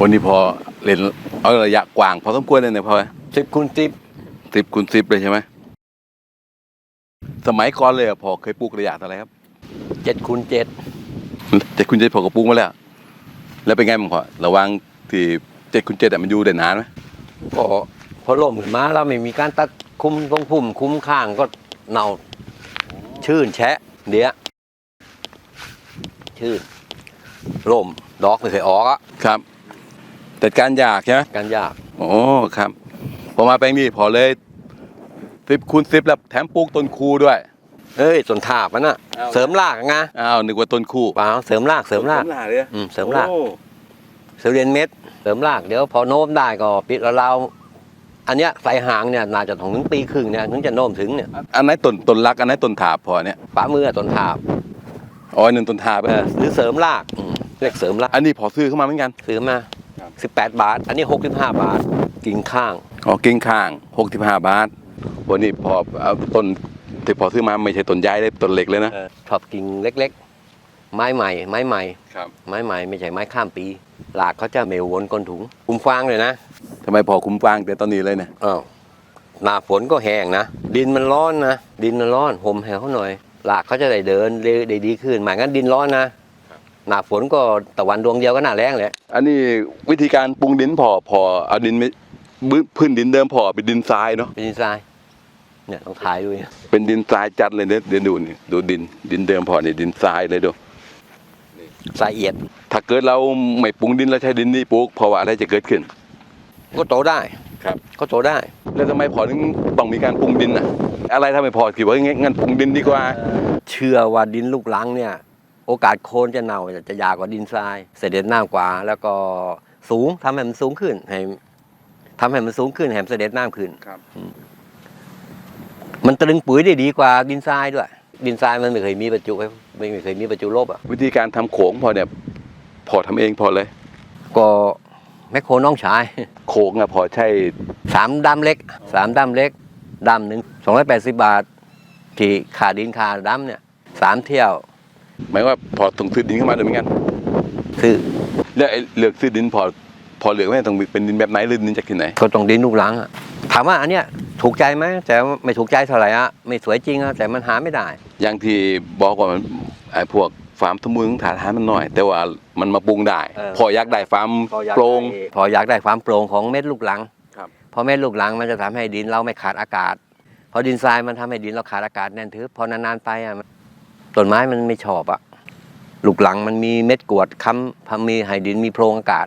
วันนี้พอเล่นเอาระยะกว้างพอสมควรเลยเนี่ยพอสิบคูณสิบสิบคูณสิบเลยใช่ไหมสมัยก่อนเลยอะพอเคยปลูกระยะเท่าไหรครับเจ็ดคูณเจ็ดเจ็ดคูณเจ็ดพอก็ปลูกมาแล้ว แล้วเป็นไงบ้างพอระหวังที่เจ็ดคูณเจ็ดอะมันอยู่ได้นานไหมก็พอล่มขึ้นมาแล้วไม่มีการตัดคุมตรงพุ่มคุมข้างก็เน่าชื่นแฉะเดี๋ยวชื่นล่มดอกไม่เคยออกอะครับ จัดการยากใช่ไหมการยากโอ้ครับพอมาแปลงนี้พอเลยสิบคูณสิบแล้วแถมปลูกต้นคูด้วยเอ้ยส่วนถาบมันน่ะ เอา เสริมรากไงอ้าวนึกว่าต้นคูเปล่าเสริมรากเสริมรากเลยอืมเสริมราก โอ้เสริมเรียนเม็ด เสริมราก เดี๋ยวพอโน้มได้ก็ปิดแล้วเราอันเนี้ยใส่หางเนี่ยน่าจะถึงปีครึ่งเนี่ยถึงจะโน้มถึงเนี่ยอันไหนต้นต้นรักอันไหนต้นถาบพอเนี่ยฝ่ามือต้นถาบอ๋ออันหนึ่งต้นถาบเออหรือเสริมรากอืมเรียกเสริมรากอันนี้พอซื้อเข้ามาเหมือนกัน ซื้อมา ครับสิบแปดบาท อันนี้หกสิบห้าบาท กิ่งข้าง อ๋อกิ่งข้างหกสิบห้าบาทวันนี้พอเอาต้นที่พอซื้อมาไม่ใช่ต้นใหญ่เลยต้นเล็กเลยนะ ชอบกิ่งเล็กๆ ไม้ใหม่ ไม้ใหม่ ครับไม้ใหม่ไม่ใช่ไม้ข้ามปี หลากเขาจะไม่วนก้นถุงคุมฟางเลยนะทำไมพอคุ้มฟางแต่ตอนนี้เลยเนี่ย อ้าวหน้าฝนก็แห้งนะ ดินมันร้อนนะ ดินมันร้อนห่มให้เขาหน่อย หลากเขาจะได้เดินได้ได้ดีขึ้นหมายงั้นดินร้อนนะ หน้าฝนก็ตะวันดวงเดียวก็หน้าแรงเลยอันนี้วิธีการปรุงดินพอพอเอาดินไม่บื้พื้นดินเดิมพอเป็นดินทรายเนาะเป็นดินทรายเนี่ยต้องถ่ายดูเนี่ยเป็นดินทรายจัดเลยเนี่ยเดี๋ยวดูนี่ดูดิน ดินเดิมพอนี่ดินทรายเลยดูทรายเอียด ถ้าเกิดเราไม่ปรุงดินแล้วใช้ดินนี่ปลูกเพราะว่าอะไรจะเกิดขึ้น ก็โตได้ครับก็โตได้ แล้วทำไมพอถึงต้องมีการปรุงดินอะ อะไรทำไมพอคิดว่างั้นงั้นปรุงดินดีกว่า เชื่อว่าดินลูกหลังเนี่ย โอกาสโคนจะเน่าจะยากกว่าดินทราย เสด็จน้ำกว่า แล้วก็สูงทำให้มันสูงขึ้นให้ทำให้มันสูงขึ้นแหมเสด็จน้ำขึ้นครับอืมมันตรึงปุ๋ยได้ดีกว่าดินทรายด้วย ดินทรายมันไม่เคยมีประจุไว้ไม่เคยมีประจุลบอะวิธีการทำโขงพอเนี่ยพอทำเองพอเลย ก็แมคโครน้องชาย โขงอะพอใช่สามดำเล็กสามดำเล็กดำหนึ่งสองร้อยแปดสิบบาทที่ขาดินขาดำเนี่ยสามเที่ยว หมายว่าพอต้องซื้อดินเข้ามาด้วยเหมือนกันซื้อแล้วไอ้เลือกซื้อดินพอพอเลือกไม่ต้องเป็นดินแบบไหนหรือดินจากที่ไหน ก็ต้องดินลูกหลังอะถามว่าอันเนี้ยถูกใจไหมแต่ไม่ถูกใจเท่าไหร่อะไม่สวยจริงอะแต่มันหาไม่ได้ อย่างที่บอกว่ามันไอ้พวกฟาร์มทมุงฐานทานมันหน่อย แต่ว่ามันมาปรุงได้ เออ พออยากได้ฟาร์มโปร่ง พออยากได้ความโปร่งของเม็ดลูกหลังครับพอเม็ดลูกหลังมันจะทำให้ดินเราไม่ขาดอากาศ พอดินทรายมันทำให้ดินเราขาดอากาศแน่นทึบพอนานๆไปอะ ต้นไม้มันไม่ชอบอะลูกหลังมันมีเม็ดกวดค้ำพามีไฮดินมีโพรงอากาศ